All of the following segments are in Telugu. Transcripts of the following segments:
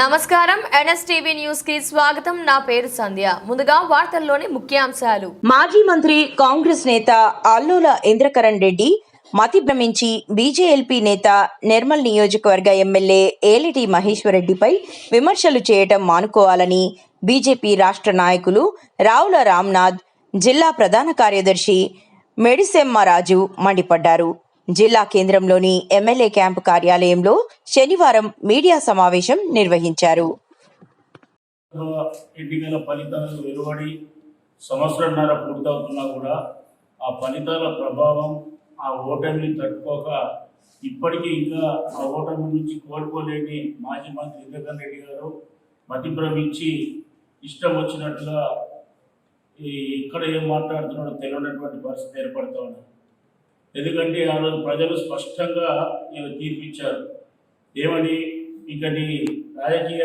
నమస్కారం. ఎన్ఎస్టీవీ న్యూస్కి స్వాగతం. నా పేరు సంధ్య. ముందుగా వార్తల్లోని ముఖ్యాంశాలు. మాజీ మంత్రి కాంగ్రెస్ నేత అల్లుల ఇంద్రకరణ్ రెడ్డి మతి భ్రమించి బీజేఎల్పీ నేత నిర్మల్ నియోజకవర్గ ఎమ్మెల్యే ఏలిటి మహేశ్వరరెడ్డిపై విమర్శలు చేయటం మానుకోవాలని బీజేపీ రాష్ట్ర నాయకులు రావుల రామ్నాథ్ జిల్లా ప్రధాన కార్యదర్శి మెడిసెమ్మరాజు మండిపడ్డారు. జిల్లా కేంద్రంలోని ఎమ్మెల్యే క్యాంపు కార్యాలయంలో శనివారం మీడియా సమావేశం నిర్వహించారు. ఎన్నికల ఫలితాలు వెలువడి సంవత్సరంన్నర పూర్తవుతున్నా కూడా ఆ ఫలితాల ప్రభావం ఆ ఓటమిని తట్టుకోక ఇప్పటికీ ఇంకా ఆ ఓటమి నుంచి కోలుకోలేని మాజీ మంత్రి ఇంద్రకరణ్ రెడ్డి గారు మతిభ్రమించి ఇష్టం వచ్చినట్లుగా ఈ ఇక్కడ ఏం మాట్లాడుతున్నాడో తెలియనటువంటి పరిస్థితి ఏర్పడుతూ ఉంది ఎందుకంటే ఆ రోజు ప్రజలు స్పష్టంగా ఈమె తీర్పిచ్చారు. ఏమని? ఇక నీ రాజకీయ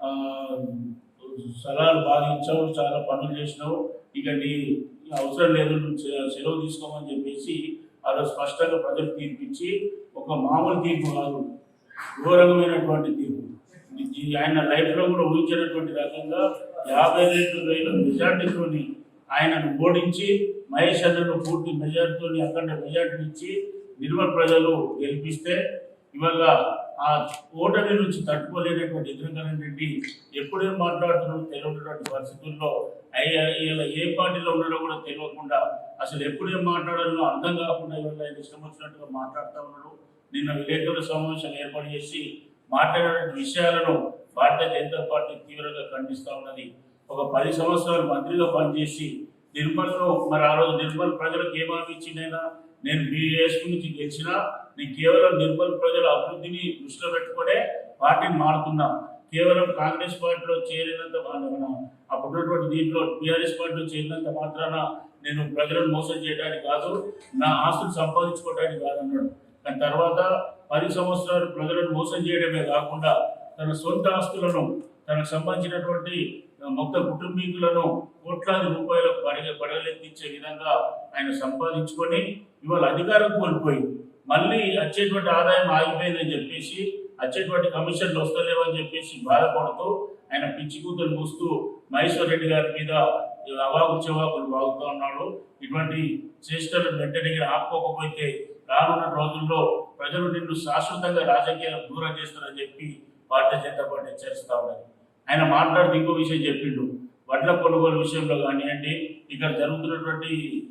స్థలాలు సలహాలు బాగా ఇచ్చావు చాలా పనులు చేసినావు. ఇక నీ అవసరం లేదు సెలవు తీసుకోమని చెప్పేసి ఆ రోజు స్పష్టంగా ప్రజలు తీర్పిచ్చి ఒక మామూలు తీర్పు కాదు ఘోరమైనటువంటి తీర్పు. ఆయన లైఫ్లో కూడా ఊహించినటువంటి రకంగా యాభై రెండు వేల మెజార్టీతోని ఆయనను ఓడించి మహేష్ అన్నను పూర్తి మెజార్టీతో అఖండ మెజార్టీ ఇచ్చి నిర్మల్ ప్రజలు గెలిపిస్తే ఇవాళ ఆ ఓటమి నుంచి తట్టుకోలేనటువంటి ఇంద్రకరణ్ రెడ్డి ఎప్పుడేం మాట్లాడుతున్నాడో తెలియనటువంటి పరిస్థితుల్లో అయ్యా ఇలా ఏ పార్టీలో ఉన్నాడో కూడా తెలియకుండా అసలు ఎప్పుడేం మాట్లాడాలో అర్థం కాకుండా ఇవాళ ఆయన ఇష్టం వచ్చినట్టుగా మాట్లాడుతూ ఉన్నాడు. నిన్న విలేకరుల సమావేశం ఏర్పాటు చేసి మాట్లాడే విషయాలను భారతీయ జనతా పార్టీ తీవ్రంగా ఖండిస్తూ ఉన్నది. ఒక పది సంవత్సరాలు మంత్రిగా పనిచేసి నిర్మల్లో మరి ఆ రోజు నిర్మల్ ప్రజలకు ఏమామి ఇచ్చిందైనా నేను బీఎస్ నుంచి గెలిచినా నేను కేవలం నిర్మల్ ప్రజల అభివృద్ధిని దృష్టిలో పెట్టుకునే పార్టీని మారుతున్నా. కేవలం కాంగ్రెస్ పార్టీలో చేరినంత మాత్రాన మన అప్పుడున్నటువంటి దీంట్లో టీఆర్ఎస్ పార్టీలో చేరినంత మాత్రాన నేను ప్రజలను మోసం చేయడానికి కాదు నా ఆస్తులు సంపాదించుకోవడానికి కాదన్నాడు. కానీ తర్వాత పది సంవత్సరాలు ప్రజలను మోసం చేయడమే కాకుండా తన సొంత ఆస్తులను తనకు సంబంధించినటువంటి మొత్తం కుటుంబీకులను కోట్లాది రూపాయలకు పడగ పడగలెత్తించే విధంగా ఆయన సంపాదించుకొని ఇవాళ అధికారం కోల్పోయి మళ్ళీ వచ్చేటువంటి ఆదాయం ఆగిపోయిందని చెప్పేసి వచ్చేటువంటి కమిషన్లు వస్తలేవని చెప్పేసి బాధపడుతూ ఆయన పిచ్చి కూతురు మూస్తూ మహేశ్వర్ రెడ్డి గారి మీద అవాకు చెవాకులు వాగుతూ ఉన్నాడు. ఇటువంటి చేష్టలు వెంటనే ఆపుకోకపోతే రానున్న రోజుల్లో ప్రజలు నిన్ను శాశ్వతంగా రాజకీయాలకు దూరం చేస్తారని చెప్పి భారతీయ జనతా పార్టీ హెచ్చరిస్తా ఉన్నది. ఆయన మాట్లాడుతూ ఇంకో విషయం చెప్పిండు. వడ్ల కొనుగోలు విషయంలో కానివ్వండి ఇక్కడ జరుగుతున్నటువంటి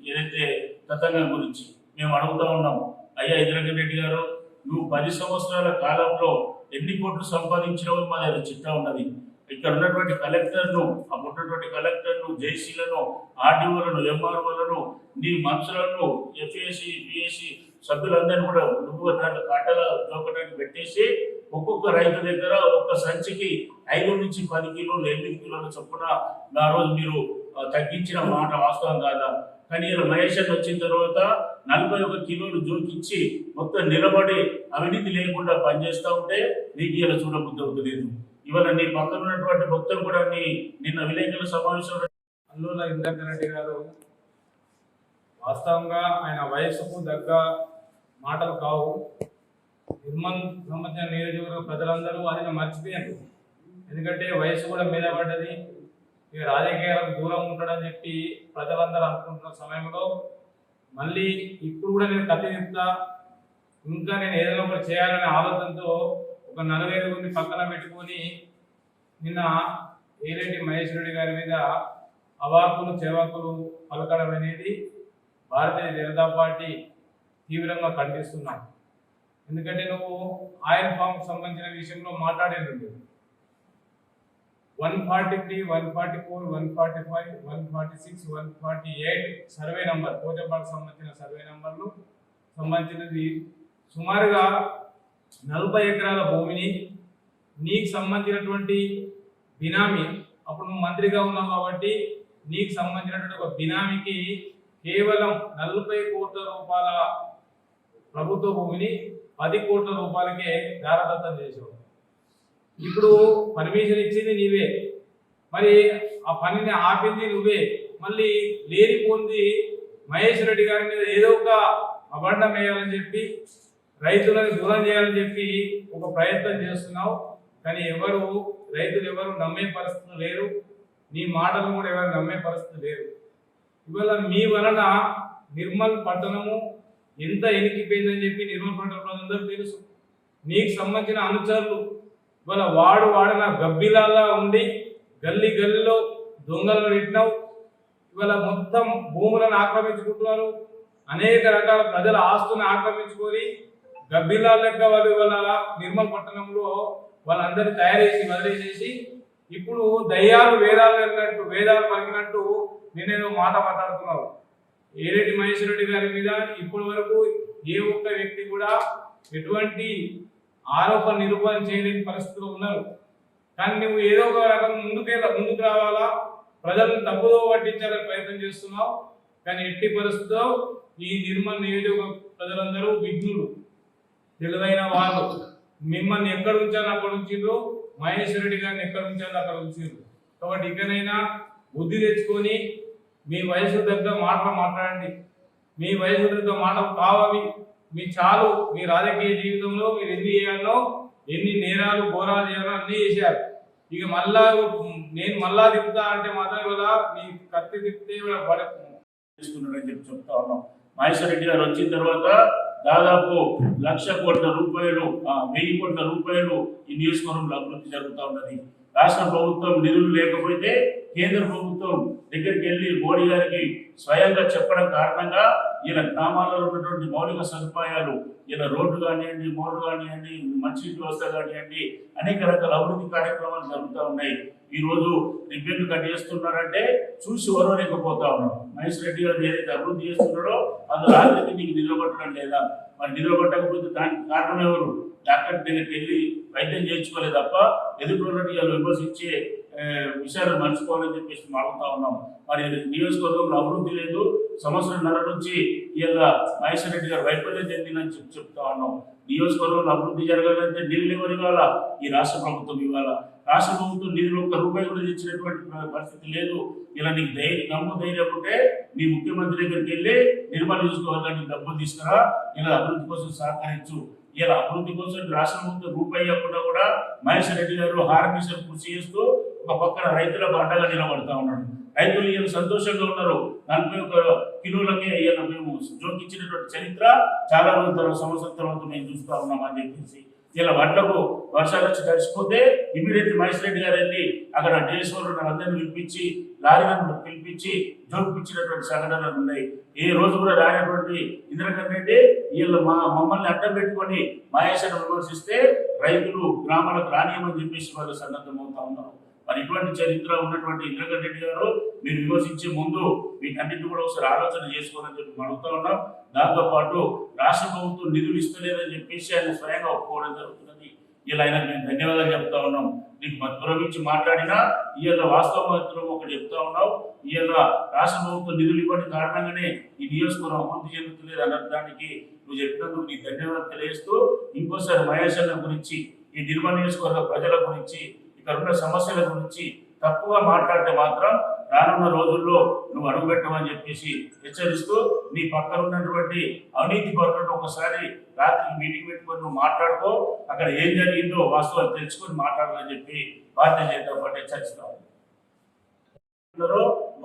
ఏదైతే తతంగం గురించి మేము అడుగుతా ఉన్నాము అయ్యా ఇంద్రకరణ్ రెడ్డి గారు నువ్వు పది సంవత్సరాల కాలంలో ఎన్ని కోట్లు సంపాదించినవో మా దగ్గర చిట్టా ఉన్నది. ఇక్కడ ఉన్నటువంటి కలెక్టర్ను అప్పుడున్నటువంటి ఉన్నటువంటి కలెక్టర్ను జేసీలను ఆర్డీఓలను ఎంఆర్ఓలను నీ మనుషులను ఎఫ్ఏసి బిఎస్సి సభ్యులందరినీ కూడా నువ్వు దాంట్లో కాటల దోకడానికి పెట్టేసి ఒక్కొక్క రైతు దగ్గర ఒక్క సంచికి ఐదు నుంచి పది కిలోలు ఎనిమిది కిలోల చొప్పున ఆ రోజు మీరు తగ్గించిన మాట వాస్తవం కాదా? కానీ ఇలా వచ్చిన తర్వాత నలభై ఒక కిలోలు జోకిచ్చి మొత్తం నిలబడి అవినీతి లేకుండా పనిచేస్తూ ఉంటే నీకు ఇలా చూడబుద్ధి అవుతలేదు. ఇవాళ నీ పక్కన ఉన్నటువంటి భక్తులు కూడా నీ నిన్న విలేకరుల సమావేశంలో అల్లూల ఇంద్రకరణ్ రెడ్డి గారు వాస్తవంగా ఆయన వయసుకు దగ్గ మాటలు కావు. నిర్మల్ సంబంధించిన నియోజకవర్గ ప్రజలందరూ ఆయన మర్చిపోయారు. ఎందుకంటే వయసు కూడా మీద పడ్డది ఇక రాజకీయాలకు దూరం ఉంటాడని చెప్పి ప్రజలందరూ అనుకుంటున్న సమయంలో మళ్ళీ ఇప్పుడు కూడా నేను కత్తి చెప్తా ఇంకా నేను ఏదైనా ఒకటి చేయాలనే ఆలోచనతో ఒక నలుగురిని పక్కన పెట్టుకొని నిన్న ఏరెడ్డి మహేష్ రెడ్డి గారి మీద అవాకులు చెవాకులు పలకడం అనేది భారతీయ జనతా పార్టీ తీవ్రంగా ఖండిస్తున్నాం. ఎందుకంటే నువ్వు ఆయిల్ ఫామ్ సంబంధించిన విషయంలో మాట్లాడేది one forty three one forty four one forty five one forty six one forty eight survey number పోచపాలకు సంబంధించిన సర్వే నంబర్లు సంబంధించినది. సుమారుగా నలభై ఎకరాల భూమిని నీకు సంబంధించినటువంటి బినామీ అప్పుడు నువ్వు మంత్రిగా ఉన్నావు కాబట్టి నీకు సంబంధించినటువంటి ఒక బినామీకి కేవలం నలభై కోట్ల రూపాయల ప్రభుత్వ భూమిని పది కోట్ల రూపాయలకే దారదత్తం చేసేవాడు. ఇప్పుడు పర్మిషన్ ఇచ్చింది నీవే. మరి ఆ పనిని ఆపింది నువ్వే. మళ్ళీ లేని పొంది మహేష్ రెడ్డి గారి మీద ఏదో ఒక అబండం వేయాలని చెప్పి రైతులను దూరం చేయాలని చెప్పి ఒక ప్రయత్నం చేస్తున్నావు. కానీ ఎవరు రైతులు ఎవరు నమ్మే పరిస్థితులు లేరు. నీ మాటలు కూడా ఎవరు నమ్మే పరిస్థితి లేరు. ఇవాళ మీ వలన నిర్మల్ పట్టణము ఎంత ఎనికిపోయిందని చెప్పి నిర్మల్ పట్టణ ప్రజలందరూ తెలుసు. నీకు సంబంధించిన అనుచరులు ఇవాళ వాడు వాడిన గబ్బిలాల్లా ఉండి గల్లీ గల్లీలో దొంగలను పెట్టినావు ఇవాళ మొత్తం భూములను ఆక్రమించుకుంటున్నారు. అనేక రకాల ప్రజల ఆస్తులను ఆక్రమించుకొని గబ్బిలాలెక్క వాళ్ళు ఇవాళ నిర్మల్ పట్టణంలో వాళ్ళందరినీ తయారు చేసి వదిలేసేసి ఇప్పుడు దయ్యాలు వేదాలు వెళ్ళినట్టు వేదాలు పలికినట్టు నేనేదో మాట మాట్లాడుతున్నావు ఏరెడ్డి మహేశ్వర రెడ్డి గారి మీద ఇప్పటి వరకు ఏ ఒక్క వ్యక్తి కూడా ఎటువంటి ఆరోపణ నిరూపణ చేయలేని పరిస్థితిలో ఉన్నారు. కానీ నువ్వు ఏదో ఒక రకం ముందుకే ముందుకు రావాలా? ప్రజలను తప్పుదో పట్టించాలని ప్రయత్నం చేస్తున్నావు. కానీ ఎట్టి పరిస్థితిలో ఈ నిర్మల్ నియోజక ప్రజలందరూ విఘ్నులు. తెలివైన వాళ్ళు. మిమ్మల్ని ఎక్కడ ఉంచాలో అక్కడ ఉంచిండ్రు మహేశ్వర రెడ్డి గారిని ఎక్కడ ఉంచాలో అక్కడ ఉంచిండ్రు కాబట్టి ఇకనైనా బుద్ధి తెచ్చుకొని మీ వయసు దగ్గర మాటలు మాట్లాడండి. మీ వయసు దగ్గర మాటలు కావవి. మీ చాలు మీ రాజకీయ జీవితంలో మీరు ఎన్ని చేయాలో ఎన్ని నేరాలు ఘోరాలు చేయాలో అన్నీ చేశారు. ఇక మళ్ళా నేను మళ్ళా తిప్పుతా అంటే మాత్రం కదా నీ కత్తి తిప్పితే ఇలా పడ చెప్పి చెప్తా ఉన్నాం. మహేశ్వర రెడ్డి గారు వచ్చిన తర్వాత దాదాపు లక్ష కోట్ల రూపాయలు వెయ్యి కోట్ల రూపాయలు ఈ నియోజకవర్గంలో అభివృద్ధి జరుగుతూ ఉన్నది. రాష్ట్ర ప్రభుత్వం నిధులు లేకపోతే కేంద్ర ప్రభుత్వం దగ్గరికి వెళ్ళి మోడీ గారికి స్వయంగా చెప్పడం కారణంగా ఈయన గ్రామాలలో ఉన్నటువంటి మౌలిక సదుపాయాలు ఈయన రోడ్డు కానివ్వండి మోర్లు కానివ్వండి మంచినీటి వ్యవస్థ కానివ్వండి అనేక రకాల అభివృద్ధి కార్యక్రమాలు జరుగుతూ ఉన్నాయి. ఈ రోజు కట్ చేస్తున్నారంటే చూసి వరవలేకపోతా ఉన్నాం. మహేష్ రెడ్డి గారు ఏదైతే అభివృద్ధి చేస్తున్నాడో అందులో ఆఖరికి నీకు నిద్రపట్టడం లేదా? మరి నిద్రపట్టకపోతే దానికి కారణం ఎవరు? డాక్టర్ దగ్గరికి వెళ్ళి వైద్యం చేయించుకోలేదు తప్ప ఎదుర్కొన్నట్టు ఇవాళ విమర్శించే విషయాలు మర్చిపోవాలని చెప్పేసి మనం అడుగుతా ఉన్నాం. మరి నియోజకవర్గంలో అభివృద్ధి లేదు. సంవత్సరంన్నర నుంచి ఇవాళ మహేశ్వర రెడ్డి గారు వైఫల్యం చెందిందని చెప్పి చెప్తా ఉన్నాం. నియోజకవర్గంలో అభివృద్ధి జరగాలంటే ఢిల్లీ ఎవరు ఇవ్వాలా? ఈ రాష్ట్ర ప్రభుత్వం ఇవ్వాలా? రాష్ట్ర ప్రభుత్వం నిధులు ఒక్క రూపాయి కూడా తెచ్చినటువంటి పరిస్థితి లేదు. ఇలా నీకు ధైర్యం నమ్ము ధైర్యం ఉంటే మీ ముఖ్యమంత్రి దగ్గరికి వెళ్ళి నిర్మల్ చూసుకోవాలని డబ్బులు తీసుకురా. ఇలా అభివృద్ధి కోసం సహకరించు. ఇలా అభివృద్ధి కోసం రాష్ట్ర ప్రభుత్వం రూపాయి ఇవ్వకుండా కూడా మహేశ్వర రెడ్డి గారు హార్మిషన్ కృషి చేస్తూ ఒక పక్కన రైతులకు అండగా నిలబడతా ఉన్నాడు. రైతులు ఈయన సంతోషంగా ఉన్నారు. నలభై ఒక కిలోలకే ఈయన మేము జోకించినటువంటి చరిత్ర చాలా రోజుల తర్వాత సంవత్సరం తర్వాత మేము చూస్తా ఉన్నాం. అని చెప్పేసి ఇలా వడ్లకు వర్షాలు వచ్చి తడిసిపోతే ఇమీడియట్లీ మహేష్ రెడ్డి గారు వెళ్ళి అక్కడ డేశ్వరుడు అందరిని పిలిపించి లారీలను పిలిపించి జోకిపించినటువంటి సంఘటనలు ఉన్నాయి. ఈ రోజు కూడా రానటువంటి ఇంద్రకరణ్ రెడ్డి వీళ్ళు మా మమ్మల్ని అడ్డం పెట్టుకొని మహేశ్వరం విమర్శిస్తే రైతులు గ్రామాలకు రానియమని చెప్పేసి వాళ్ళు సన్నద్ధమవుతా ఉన్నారు మరి ఇటువంటి చరిత్ర ఉన్నటువంటి ఇంద్రకర్ రెడ్డి గారు మీరు విమర్శించే ముందు వీటన్నింటి కూడా ఒకసారి ఆలోచన చేసుకోవాలని చెప్పి అడుగుతా ఉన్నాం. దాంతోపాటు రాష్ట్ర ప్రభుత్వం నిధులు ఇస్తలేదని చెప్పేసి ఆయన స్వయంగా ఒప్పుకోవడం జరుగుతున్నది. ఇలా ఆయనకు మేము ధన్యవాదాలు చెప్తా ఉన్నాం. నీకు మధ్యలో మాట్లాడినా ఈయన వాస్తవ మాత్రం ఒకటి చెప్తా ఉన్నావు. ఈయన రాష్ట్ర ప్రభుత్వం నిధులు ఇవ్వడం కారణంగానే ఈ నియోజకవర్గం అభివృద్ధి చెందుతలేదు అనడానికి నువ్వు చెప్పినందుకు నీకు ధన్యవాదాలు తెలియజేస్తూ ఇంకోసారి మహేష్ అన్న గురించి ఈ నిర్మల్ నియోజకవర్గ ప్రజల గురించి ఇక్కడ సమస్యల గురించి తప్పుగా మాట్లాడితే మాత్రం రానున్న రోజుల్లో నువ్వు అడుగుపెట్టమని చెప్పేసి హెచ్చరిస్తూ నీ పక్కన ఉన్నటువంటి అవినీతి పరులను ఒకసారి రాత్రి మీటింగ్ పెట్టుకొని నువ్వు మాట్లాడుకో. అక్కడ ఏం జరిగిందో వాస్తవాలు తెలుసుకొని మాట్లాడాలని చెప్పి భారతీయ జనతా పార్టీ హెచ్చరిస్తాం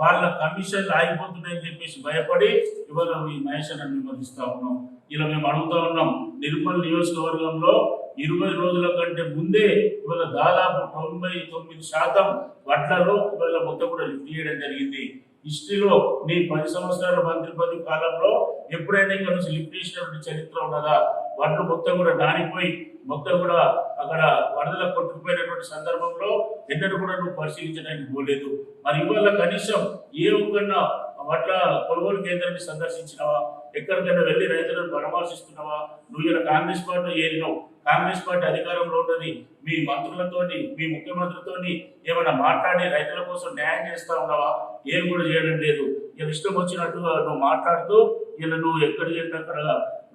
వాళ్ళ కమిషన్లు ఆగిపోతున్నాయని చెప్పేసి భయపడి ఇవాళ మీ మహేష్ అన్న విమర్శిస్తా ఉన్నాం. ఇలా మేము అడుగుతా ఉన్నాం. నిర్మల్ నియోజకవర్గంలో ఇరవై రోజుల కంటే ముందే ఇవాళ దాదాపు తొంభై తొమ్మిది శాతం వడ్లలో ఇవాళ మొత్తం కూడా లిఫ్ట్ చేయడం జరిగింది. హిస్టరీలో నీ పది సంవత్సరాల మంత్రి పదవి కాలంలో ఎప్పుడైనా ఇక్కడ నుంచి లిఫ్ట్ చేసినటువంటి చరిత్ర ఉన్నదా? వడ్లు మొత్తం కూడా నానిపోయి మొత్తం కూడా అక్కడ వరదల కొట్టుకుపోయినటువంటి సందర్భంలో ఎన్నడూ కూడా నువ్వు పరిశీలించడానికి పోలేదు. మరి ఇవాళ కనీసం ఏ ఒక్కన్నా వడ్ల కొనుగోలు కేంద్రాన్ని సందర్శించినవా? ఎక్కడికైనా వెళ్ళి రైతులను పరామర్శిస్తున్నావా? నువ్వు ఇలా కాంగ్రెస్ పార్టీ ఏరినావు? కాంగ్రెస్ పార్టీ అధికారంలో ఉన్నది మీ మంత్రులతోని మీ ముఖ్యమంత్రితోని ఏమైనా మాట్లాడి రైతుల కోసం న్యాయం చేస్తా ఉన్నావా? ఏం కూడా చేయడం లేదు. ఇలా ఇష్టం వచ్చినట్టుగా నువ్వు మాట్లాడుతూ ఇలా నువ్వు ఎక్కడికి వెళ్తే అక్కడ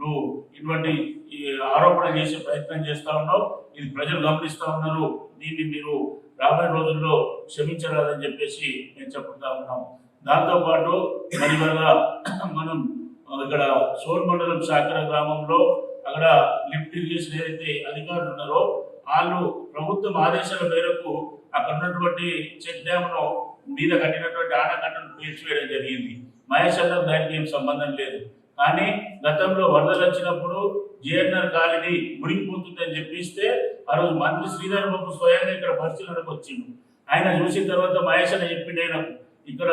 నువ్వు ఇటువంటి ఆరోపణలు చేసే ప్రయత్నం చేస్తా ఉన్నావు. ఇది ప్రజలు గమనిస్తా ఉన్నారు. దీన్ని మీరు రాబోయే రోజుల్లో క్షమించరాదని చెప్పేసి నేను చెప్తా ఉన్నాం దాంతోపాటు మరి మనం ఇక్కడ సోన్ మండలం సాకర గ్రామంలో అక్కడ లిఫ్ట్ ఇరిగేషన్ ఏదైతే అధికారులు ఉన్నారో వాళ్ళు ప్రభుత్వం ఆదేశాల మేరకు అక్కడ ఉన్నటువంటి చెక్ డ్యామ్ మీద కట్టినటువంటి ఆనకట్టను పేల్చివేయడం జరిగింది. మహేష్ దానికి ఏం సంబంధం లేదు. కానీ గతంలో వరదలు వచ్చినప్పుడు జేఎన్ఆర్ కాలనీ మునిగిపోతుందని చెప్పిస్తే ఆ రోజు మంత్రి శ్రీధర్ బాబు స్వయంగా ఇక్కడ పరిశీలనకు వచ్చిండు. ఆయన చూసిన తర్వాత మహేశ్వరం చెప్పిండు ఆయనకు ఇక్కడ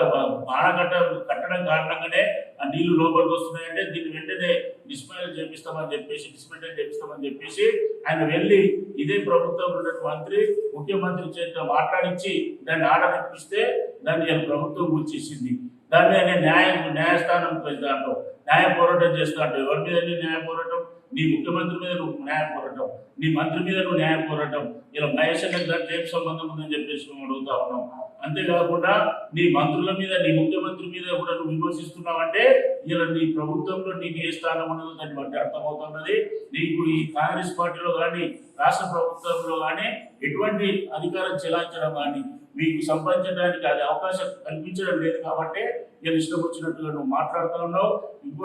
ఆనకట్ట కట్టడం కారణంగానే ఆ నీళ్ళు లోపలికి వస్తున్నాయంటే దీన్ని వెంటనే డిస్మైల్ చేపిస్తామని చెప్పేసి డిస్మెంటల్ చేపిస్తామని చెప్పేసి ఆయన వెళ్ళి ఇదే ప్రభుత్వం ఉన్న మంత్రి ముఖ్యమంత్రి చేత మాట్లాడించి దాన్ని ఆర్డర్ ఇప్పిస్తే దాన్ని ప్రభుత్వం గుర్తించింది. దాన్ని ఆయన న్యాయ న్యాయస్థానం దాంట్లో న్యాయ పోరాటం చేస్తా ఎవరి మీద న్యాయ పోరాటం? నీ ముఖ్యమంత్రి మీద నువ్వు న్యాయ పోరాటం. నీ మంత్రి మీద నువ్వు న్యాయ పోరాటం. ఇలా మహేష్ అన్నకి దాంట్లో ఏం సంబంధం ఉందని చెప్పేసి మేము అడుగుతా ఉన్నాం. అంతేకాకుండా నీ మంత్రుల మీద నీ ముఖ్యమంత్రి మీద కూడా నువ్వు విమర్శిస్తున్నావంటే ఇలా నీ ప్రభుత్వంలో నీకు ఏ స్థానం ఉన్నదో దాన్ని బట్టి అర్థమవుతున్నది. నీకు ఈ కాంగ్రెస్ పార్టీలో కానీ రాష్ట్ర ప్రభుత్వంలో కానీ ఎటువంటి అధికారం చెలాయించడం కానీ మీకు సంపాదించడానికి అది అవకాశం కల్పించడం లేదు కాబట్టి నేను ఇష్టం వచ్చినట్టుగా నువ్వు మాట్లాడుతూ ఉన్నావు.